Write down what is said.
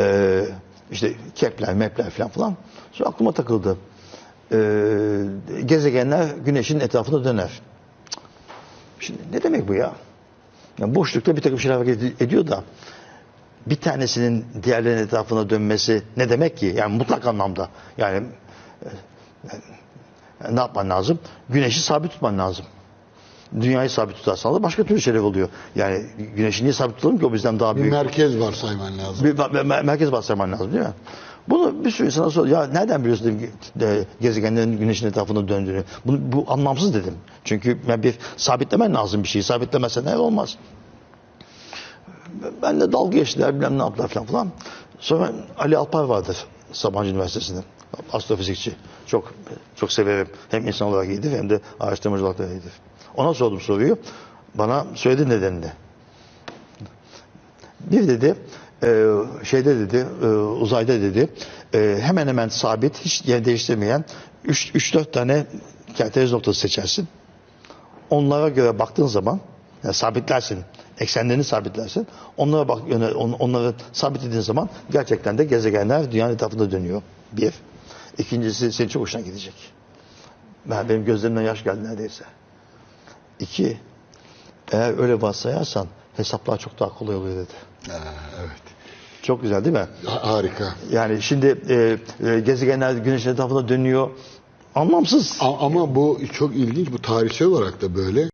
Ee, işte Kepler, Mepler falan falan. Sonra aklıma takıldı. Ee, gezegenler güneşin etrafında döner. Şimdi ne demek bu ya? Yani boşlukta bir takım şeyler hareket ediyor da bir tanesinin diğerlerinin etrafına dönmesi ne demek ki? Yani mutlak anlamda. Yani e, ne yapman lazım? Güneşi sabit tutman lazım. Dünyayı sabit tutarsan da başka türlü şeyler oluyor. Yani güneşi niye sabit tutalım ki o bizden daha Bir büyük. merkez var sayman lazım. Bir mer- mer- merkez bastırman lazım değil mi? Bunu bir sürü insana sor. Ya nereden biliyorsun dedim, de, gezegenlerin güneşin etrafında döndüğünü? Bunu, bu anlamsız dedim. Çünkü ben bir sabitlemen lazım bir şeyi. Sabitlemezsen ne olmaz. Ben de dalga geçtiler bilmem ne yaptılar falan falan. Sonra Ali Alpar vardır Sabancı Üniversitesi'nde. Astrofizikçi. Çok çok severim. Hem insan olarak iyidir hem de araştırmacı olarak da iyidir. Ona sordum soruyu. Bana söyledi nedenini. Bir dedi e, şeyde dedi e, uzayda dedi e, hemen hemen sabit hiç değiştirmeyen 3-4 tane kerteriz noktası seçersin. Onlara göre baktığın zaman yani sabitlersin. Eksenlerini sabitlersin. Onlara bak on- onları sabitlediğin zaman gerçekten de gezegenler dünyanın etrafında dönüyor. Bir. İkincisi senin çok hoşuna gidecek. Ben, benim gözlerimden yaş geldi neredeyse. İki. Eğer öyle varsayarsan hesaplar çok daha kolay oluyor dedi. Ha, evet. Çok güzel değil mi? Ha- Harika. Yani şimdi e, e, gezegenler güneşin etrafında dönüyor. Anlamsız. A- Ama bu çok ilginç. Bu tarihsel olarak da böyle.